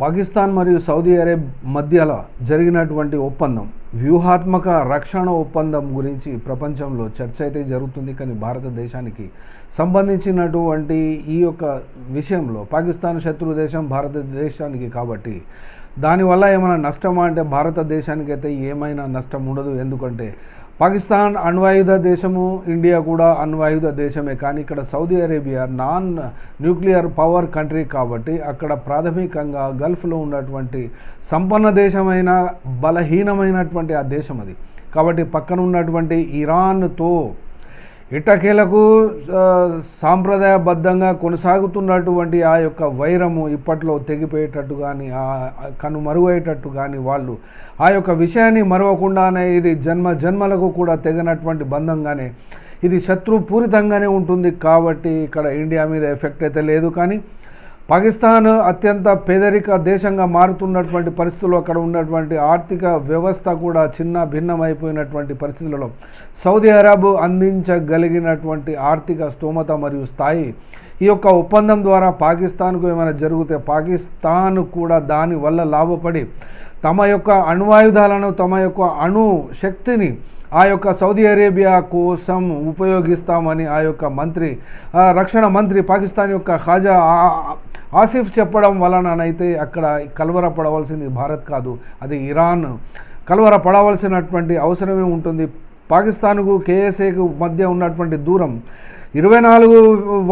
పాకిస్తాన్ మరియు Saudi Arab మధ్యలో జరిగినటువంటి ఒప్పందం వ్యూహాత్మక రక్షణ ఒప్పందం గురించి ప్రపంచంలో చర్చ అయితే జరుగుతుంది. కానీ భారతదేశానికి సంబంధించినటువంటి ఈ యొక్క విషయంలో పాకిస్తాన్ శత్రు దేశం భారతదేశానికి కాబట్టి దానివల్ల ఏమైనా నష్టమా అంటే భారతదేశానికి అయితే ఏమైనా నష్టం ఉండదు. ఎందుకంటే పాకిస్తాన్ అణ్వాయుధ దేశము ఇండియా కూడా అణ్వాయుధ దేశమే. కానీ ఇక్కడ Saudi Arabia non nuclear power country కాబట్టి అక్కడ ప్రాథమికంగా గల్ఫ్లో ఉన్నటువంటి సంపన్న దేశమైన బలహీనమైనటువంటి ఆ దేశం అది. కాబట్టి పక్కన ఉన్నటువంటి ఇరాన్తో ఇటకేలకు సాంప్రదాయబద్ధంగా కొనసాగుతున్నటువంటి ఆ యొక్క వైరము ఇప్పట్లో తెగిపోయేటట్టు కానీ ఆ కనుమరుగయ్యేటట్టు కానీ వాళ్ళు ఆ యొక్క విషయాన్ని మరవకుండానే ఇది జన్మ జన్మలకు కూడా తెగనటువంటి బంధంగానే ఇది శత్రుపూరితంగానే ఉంటుంది కాబట్టి ఇక్కడ ఇండియా మీద ఎఫెక్ట్ అయితే లేదు కానీ పాకిస్తాన్ అత్యంత పేదరిక దేశంగా మారుతున్నటువంటి పరిస్థితుల్లో అక్కడ ఉన్నటువంటి ఆర్థిక వ్యవస్థ కూడా చిన్న భిన్నమైపోయినటువంటి పరిస్థితులలో సౌదీ అరబ్ అందించగలిగినటువంటి ఆర్థిక స్తోమత మరియు స్థాయి ఈ యొక్క ఒప్పందం ద్వారా పాకిస్తాన్కు ఏమైనా జరిగితే పాకిస్తాన్ కూడా దాని వల్ల లాభపడి తమ యొక్క అణ్వాయుధాలను తమ యొక్క అణు శక్తిని ఆ యొక్క సౌదీ అరేబియా కోసం ఉపయోగిస్తామని ఆ యొక్క మంత్రి రక్షణ మంత్రి పాకిస్తాన్ యొక్క ఖాజా ఆసిఫ్ చెప్పడం వలననైతే అక్కడ కలవరపడవలసింది భారత్ కాదు అది ఇరాన్. కలవర పడవలసినటువంటి అవసరమే ఉంటుంది. పాకిస్తాన్కు కేఎస్ఏకు మధ్య ఉన్నటువంటి దూరం ఇరవై నాలుగు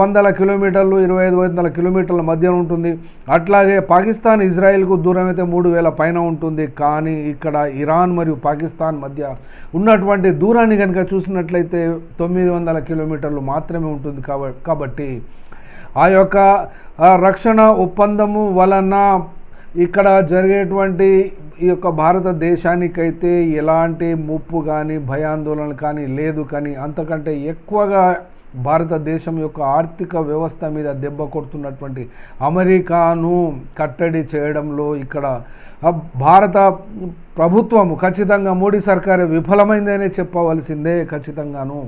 వందల కిలోమీటర్లు ఇరవై ఐదు వందల కిలోమీటర్ల మధ్య ఉంటుంది. అట్లాగే పాకిస్తాన్ ఇజ్రాయెల్కు దూరం అయితే మూడు వేల పైన ఉంటుంది. కానీ ఇక్కడ ఇరాన్ మరియు పాకిస్తాన్ మధ్య ఉన్నటువంటి దూరాన్ని కనుక చూసినట్లయితే తొమ్మిది వందల కిలోమీటర్లు మాత్రమే ఉంటుంది కాబట్టి ఆ యొక్క రక్షణ ఒప్పందము వలన ఇక్కడ జరిగేటువంటి ఈ యొక్క భారతదేశానికైతే ఎలాంటి ముప్పు కానీ భయాందోళన కానీ లేదు కానీ అంతకంటే ఎక్కువగా భారతదేశం యొక్క ఆర్థిక వ్యవస్థ మీద దెబ్బ కొడుతున్నటువంటి అమెరికాను కట్టడి చేయడంలో ఇక్కడ భారత ప్రభుత్వము ఖచ్చితంగా మోడీ సర్కారు విఫలమైందనే చెప్పవలసిందే ఖచ్చితంగాను.